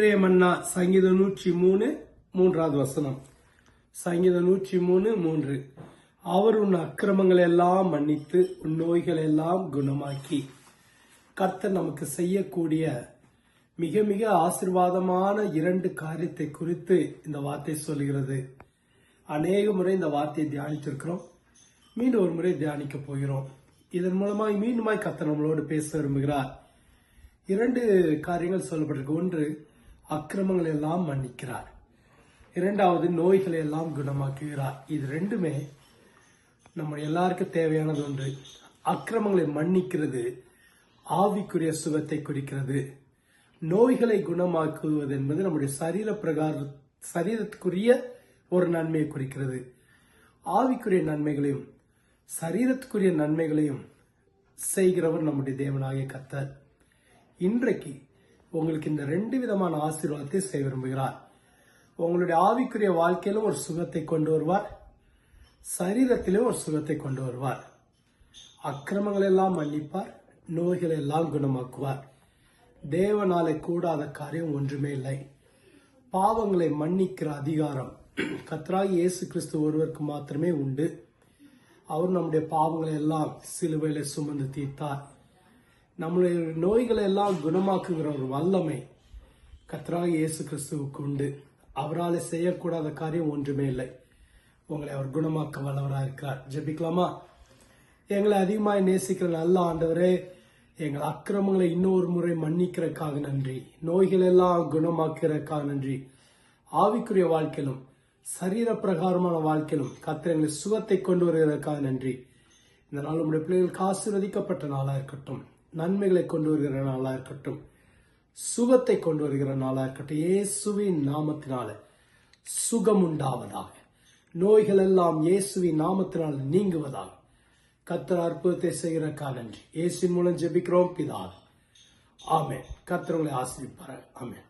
மன்னா சங்கீதம் நூற்றி மூணு மூன்றாவது வசனம். சங்கீதம் நூற்றி மூணு மூன்று. அவர் உன் அக்கிரமங்களை எல்லாம் மன்னித்து உன் நோய்களை எல்லாம் குணமாக்கி. கர்த்தர் நமக்கு செய்யக்கூடிய மிக மிக ஆசிர்வாதமான இரண்டு காரியத்தை குறித்து இந்த வார்த்தை சொல்கிறது அநேக முறை இந்த வார்த்தையை தியானித்திருக்கிறோம். மீண்டும் ஒரு முறை தியானிக்க போகிறோம். இதன் மூலமாய் மீண்டுமாய் கர்த்தர் நம்மளோடு பேச விரும்புகிறார். இரண்டு காரியங்கள் சொல்லப்பட்டிருக்கு. ஒன்று அக்கிரமங்களை எல்லாம் மன்னிக்கிறார். இரண்டாவது நோய்களை எல்லாம் குணமாக்குகிறார். இது ரெண்டுமே நம்ம எல்லாருக்கும் தேவையானது ஒன்று. அக்கிரமங்களை மன்னிக்கிறது ஆவிக்குரிய சுகத்தை குறிக்கிறது. நோய்களை குணமாக்குவது என்பது நம்முடைய சரீர பிரகார சரீரத்துக்குரிய ஒரு நன்மையை குறிக்கிறது. ஆவிக்குரிய நன்மைகளையும் சரீரத்துக்குரிய நன்மைகளையும் செய்கிறவர் நம்முடைய தேவனாகிய கத்தர் இன்றைக்கு உங்களுக்கு இந்த ரெண்டு விதமான ஆசீர்வாதத்தை செய்ய விரும்புகிறார். உங்களுடைய ஆவிக்குரிய வாழ்க்கையிலும் ஒரு சுகத்தை கொண்டு வருவார். சரீரத்திலும் ஒரு சுகத்தை கொண்டு வருவார். அக்கிரமங்கள் எல்லாம் மன்னிப்பார் நோய்களை எல்லாம் குணமாக்குவார். தேவனாலே கூடாத காரியம் ஒன்றுமே இல்லை. பாவங்களை மன்னிக்கிற அதிகாரம் கத்ராகி இயேசு கிறிஸ்து ஒருவருக்கு மாத்திரமே உண்டு. அவர் நம்முடைய பாவங்களை எல்லாம் சிலுவையில சுமந்து தீர்த்தார். நம்முடைய நோய்களை எல்லாம் குணமாக்குகிற ஒரு வல்லமை கத்ராக இயேசு கிறிஸ்துவுக்கு உண்டு. அவரால் செய்யக்கூடாத காரியம் ஒன்றுமே இல்லை. உங்களை அவர் குணமாக்க வல்லவராக இருக்கிறார். ஜெபிக்கலாமா? எங்களை அதிகமாய் நேசிக்கிற நல்ல ஆண்டவரே எங்கள் அக்கிரமங்களை இன்னொரு முறை மன்னிக்கிறக்காக நன்றி. நோய்கள் எல்லாம் குணமாக்கிறக்காக நன்றி. ஆவிக்குரிய வாழ்க்கையிலும் சரீர பிரகாரமான வாழ்க்கையிலும் கத்திர எங்களை சுகத்தை கொண்டு வருகிறதுக்காக நன்றி. இந்த நாள் உங்களுடைய பிள்ளைகளுக்கு ஆசீர்வதிக்கப்பட்ட நாளாக இருக்கட்டும். நன்மைகளை கொண்டு வருகிற நாளாக இருக்கட்டும். சுகத்தை கொண்டு வருகிற நாளாக இருக்கட்டும். இயேசுவின் நாமத்தினால சுகம் உண்டாவதாக நோய்கள் எல்லாம் இயேசுவின் நாமத்தினால் நீங்குவதாக. கத்தர் அற்புதத்தை செய்கிற நன்றி இயேசின் மூலம் ஜெபிக்கிறோம் பிதா ஆமென். கத்தர் உங்களை ஆசிரிப்பார் ஆமென்.